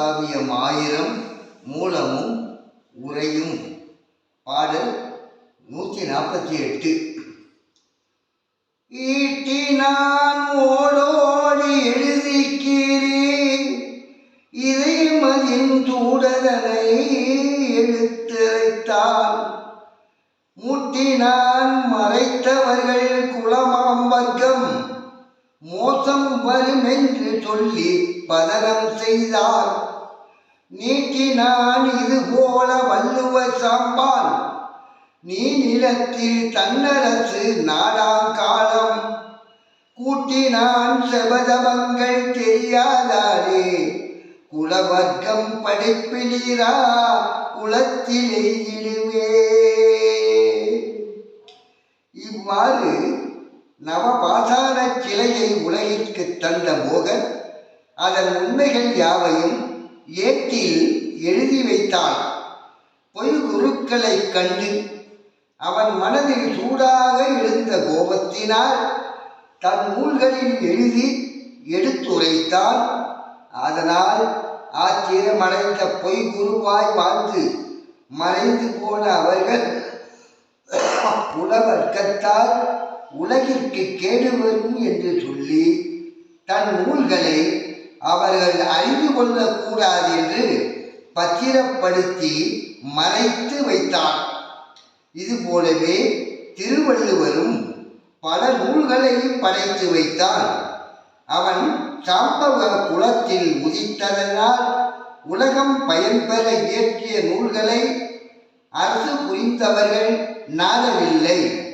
காவியம் ஆயிரம் மூலமும் உரையும் பாடல் நூற்றி நாற்பத்தி எட்டு ஈட்டி நான் ஓடோடி எழுதிக்கிறேன். இதை மதின் தூடதனை எழுத்துரைத்தான். முட்டினான் மறைத்தவர்கள் குளமாம் வர்க்கம். மோசம் வருமென்று சொல்லி பதனம் செய்தார். நீட்டினான் இது போல வள்ளுவ சாம்பான். நீ நிலத்தில் தன்னரசு நாடாங்காலம் கூட்டினான் செபதமங்கள் தெரியாதாரே. குலவர்க்கம் படைப்பிலீரா குலத்திலே இழுவே. இவ்வாறு நவபாசான சிலையை உலகிற்கு தந்த மோகன் அதன் உண்மைகள் யாவையும் ஏட்டில் எழுதி வைத்தான் பொய் குருக்களைக் கண்டு அவன் மனதில் சூடாக எழுந்த கோபத்தினால் தன் நூல்களில் எழுதி எடுத்துரைத்தான். அதனால் ஆச்சரியமடைந்த பொய் குருவாய் வாழ்ந்து மறைந்து போன அவர்கள் உலவர்க்கத்தால் உலகிற்கு கேடு வரும் என்று சொல்லி தன் நூல்களை அவர்கள் அறிந்து கொள்ளக்கூடாது என்று பத்திரப்படுத்தி மறைத்து வைத்தான் இது போலவே திருவள்ளுவரும் பல நூல்களை படைத்து வைத்தான். அவன் சாம்பவ குலத்தில் உதித்ததனால் உலகம் பயன்பெற இயற்றிய நூல்களை அரசு புரிந்தவர்கள் நாடவில்லை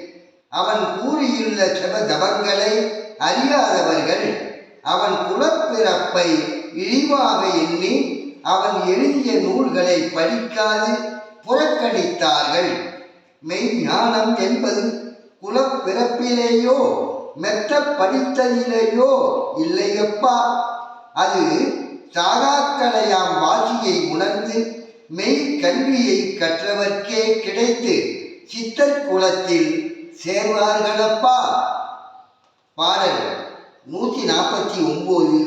அவன் கூறியுள்ள செபதபங்களை அறியாதவர்கள் அவன் குலப்பிறப்பை இழிவாக எண்ணி அவன் எழுதிய நூல்களை படிக்காது புறக்கணித்தார்கள். மெய்ஞானம் என்பது குலப்பிறப்பிலேயோ மெத்த படித்ததிலேயோ இல்லையப்பா. அது சாகாக்கலையாம் வாசியை உணர்ந்து மெய் கல்வியை கற்றவர்க்கே கிடைத்து சித்தர் குலத்தில் சேர்வார்களப்பா. பாடல். நூற்றி நாற்பத்தி ஒம்பது.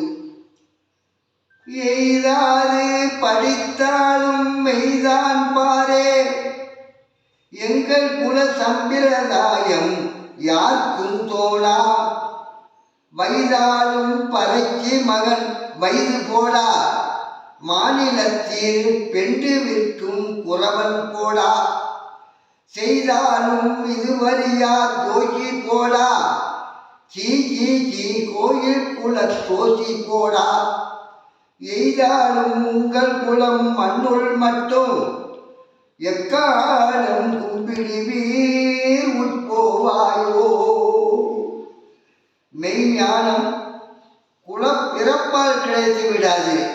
எய்தாது படித்தாலும் மெய்தான் பாரே. எங்கள் குல சம்பிரதாயம் யாருக்கும் தோழா? வயதாலும் பறைக்கு மகன் வயது போடா மாநிலத்தில் பெண்டு விற்கும் குறவன் போடா செய்தாலும் இதுவரியா தோக்கி போடா சீ சீ சீ கோயில் குல தோசி போடா. எய்தாலும் உங்கள் குலம் மண்ணுள் மட்டும். எக்காலம் கும்பிடுவீர் உட்போவாயோ. மெய்ஞானம் குலப்பிறப்பால் கிடைத்து விடாது.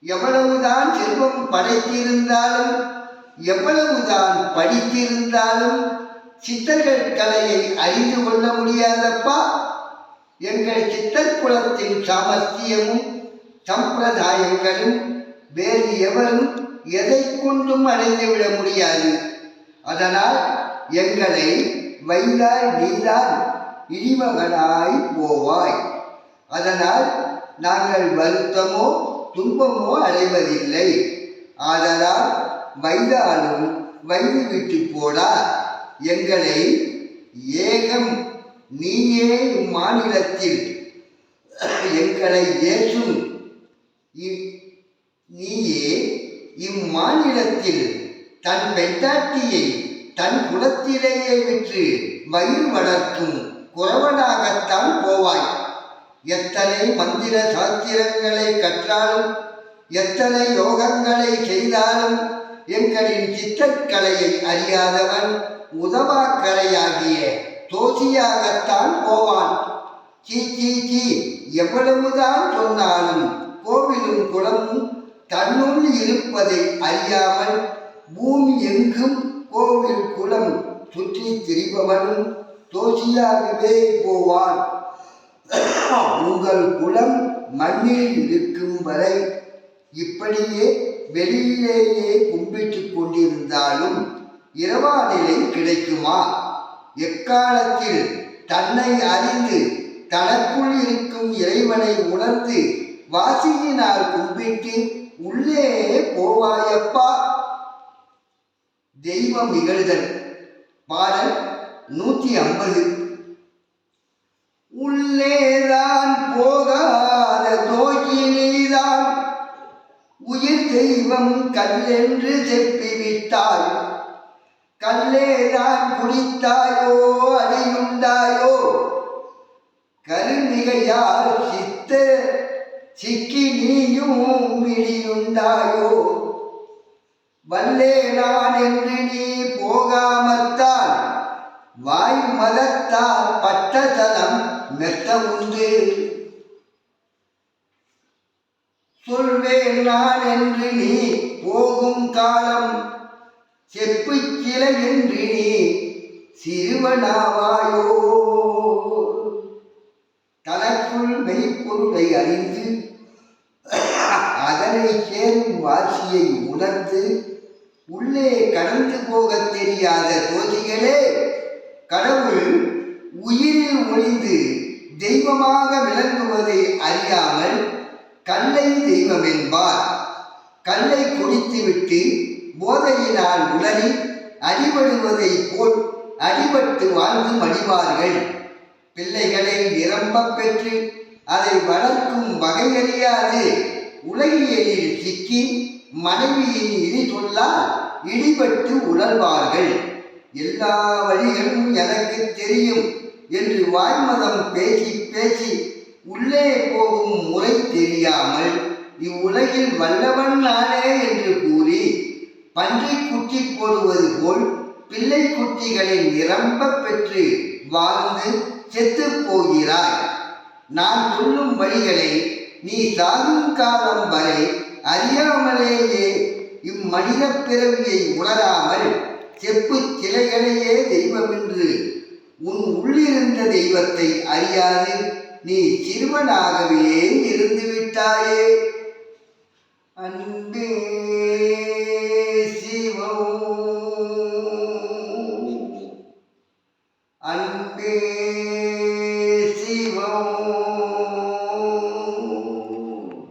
எவ்வளவுதான் செல்வம் படைத்திருந்தாலும் எவ்வளவுதான் படித்திருந்தாலும் சித்தர்கள் கலையை அறிந்து கொள்ள முடியாதப்பா? எங்கள் சித்தர் குலத்தின் சாமர்த்தியமும் சம்பிரதாயங்களும் வேறு எவரும் எதை கொண்டும் அடைந்துவிட முடியாது. அதனால் எங்களை வைதாய் நீதான் இடிமகனாய் போவாய். அதனால் நாங்கள் வருத்தமோ துன்பமோ அடைவதில்லை. ஆதலால் வைதாலும் வைந்து விட்டு போடா எங்களை ஏகம் நீயே இம்மாநிலத்தில். எங்களை ஏற்றும் நீயே இம்மாநிலத்தில் தன் பெண்டாட்டியை தன் குலத்திலேயே விற்று வயிறு வளர்க்கும் குறவனாகத்தான் போவாய். எத்தனை மந்திர சாஸ்திரங்களை கற்றாலும் எத்தனை யோகங்களை செய்தாலும் எங்களின் சித்தக்கலையை அறியாதவன் உதவாக்கலையாகிய தோசியாகத்தான் போவான். சீ சீ சீ எவ்வளவுதான் சொன்னாலும் கோவிலும் குளமும் தன்னுள் இருப்பதை அறியாமல் பூமி எங்கும் கோவில் குளம் சுற்றி திரிபவனும் தோசியாகவே போவான். உங்கள் குளம் மண்ணில் இருக்கும் வரை இப்படியே வெளியிலேயே கும்பிட்டுக் கொண்டிருந்தாலும் இரவா நிலை கிடைக்குமா? எக்காலத்தில் தன்னை அறிந்து தனக்குள் இருக்கும் இறைவனை உணர்ந்து வாசியினால் கும்பிட்டு உள்ளே போவாயப்பா? தெய்வம் நிகழ்தல் பாடல் நூற்றி ஐம்பது. உள்ளேதான் போகாத தோக்கி உயிர் தெய்வம் கல்லென்று செப்பிவிட்டாள் கல்லேதான் குடித்தாயோ அடியுண்டாயோ? கருமிகையால் சித்த சிக்கி நீயும் இடியுண்டாயோ வல்லே நான் என்று நீ போகாமத்தான் வாய் மதத்தால் பட்டதலம் மெத்த உண்டு. சொல்வேன் நான் என்று நீ போகும் காலம் செப்பு கிளை என்று நீ சிறுவனாவாயோ. தனக்குள் மெய்ப்பொருளை அறிந்து அதனை சேரும் வாசியை உணர்ந்து உள்ளே கடந்து போகத் தெரியாத தோதிகளே கடவுள் உயிரில் ஒளிந்து தெய்வமாக விளங்குவதை அறியாமல் கல்லை தெய்வம் என்பார் கல்லை குடித்துவிட்டு போதையினால் உளறி அடிபடுவதை போல் அடிபட்டு வாழ்ந்து மடிவார்கள். பிள்ளைகளை நிரம்பப் பெற்று அதை வளர்க்கும் வகையறியாது உலகியலில் சிக்கி மனைவியின் இனி சொல்லால் இடிபட்டு உழல்வார்கள் எல்லா வழிகளும் எனக்கு தெரியும் என்று வாய்மதம் பேசி பேசி உள்ளே போகும் முறை தெரியாமல் இவ்வுலகில் வல்லவன் நானே என்று கூறி பன்றி குட்டி போடுவது போல் பிள்ளை குட்டிகளை நிரம்ப பெற்று வாழ்ந்து செத்து போகிறாய். நான் சொல்லும் வழிகளை நீ சாகும் காலம் வரை அறியாமலேயே இம்மனித பிறவியை உணராமல் செப்பு சிலைகளையே தெய்வமென்று உன் உள்ளிருந்த தெய்வத்தை அறியாது. நீ சிறுவனாகவே இருந்து